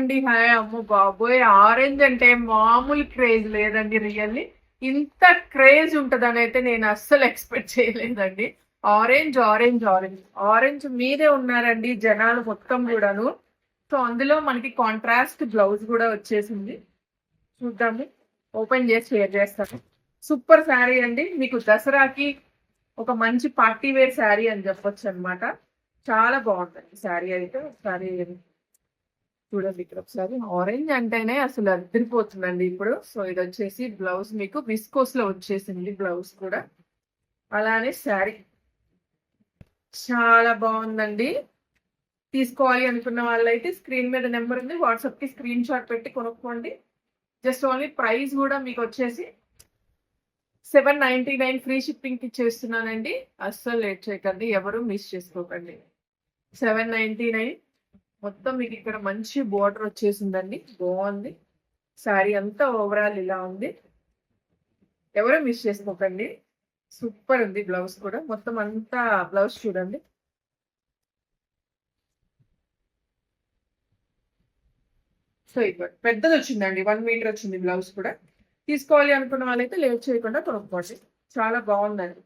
అండి హాయ్ అమ్మ బాబోయ్. ఆరెంజ్ అంటే మామూలు క్రేజ్ లేదండి రియల్లీ. ఇంత క్రేజ్ ఉంటుందని అయితే నేను అస్సలు ఎక్స్పెక్ట్ చేయలేదండి. Orange orange orange. ఆరెంజ్ మీదే ఉన్నారండి జనాలు మొత్తం కూడాను. సో అందులో మనకి కాంట్రాస్ట్ బ్లౌజ్ కూడా వచ్చేసింది. చూద్దాము. ఓపెన్ చేసి షేర్ చేస్తాను. సూపర్ శారీ అండి. మీకు దసరాకి ఒక మంచి పార్టీ వేర్ శారీ అని చెప్పొచ్చు అనమాట చాలా బాగుంటుంది శారీ అయితే. ఒకసారి చూడండి ఇక్కడ ఒకసారి. ఆరెంజ్ అంటేనే అసలు అద్దరిపోతుందండి ఇప్పుడు. సో ఇది వచ్చేసి బ్లౌజ్ మీకు విస్కోస్లో వచ్చేసింది బ్లౌజ్ కూడా. అలానే శారీ చాలా బాగుందండి. తీసుకోవాలి అనుకున్న వాళ్ళైతే స్క్రీన్ మీద నెంబర్ ఉంది. వాట్సాప్కి స్క్రీన్ షాట్ పెట్టి కొనుక్కోండి. జస్ట్ ఓన్లీ ప్రైస్ కూడా మీకు వచ్చేసి సెవెన్ నైన్టీ నైన్ ఫ్రీ షిప్పింగ్కి చేస్తున్నానండి అస్సలు లేట్ చేయకండి. ఎవరు మిస్ చేసుకోకండి. సెవెన్ నైన్టీ నైన్ మొత్తం మీకు ఇక్కడ మంచి బోర్డర్ వచ్చేసిందండి. బాగుంది. శారీ అంతా ఓవరాల్ ఇలా ఉంది. ఎవరో మిస్ చేసుకోకండి. సూపర్ ఉంది బ్లౌజ్ కూడా. మొత్తం అంతా బ్లౌజ్ చూడండి. సో ఇది పెద్దది వచ్చిందండి. వన్ మీటర్ వచ్చింది బ్లౌజ్ కూడా. తీసుకోవాలి అనుకున్న వాళ్ళైతే లేట్ చేయకుండా కొనుక్కోండి. చాలా బాగుందండి.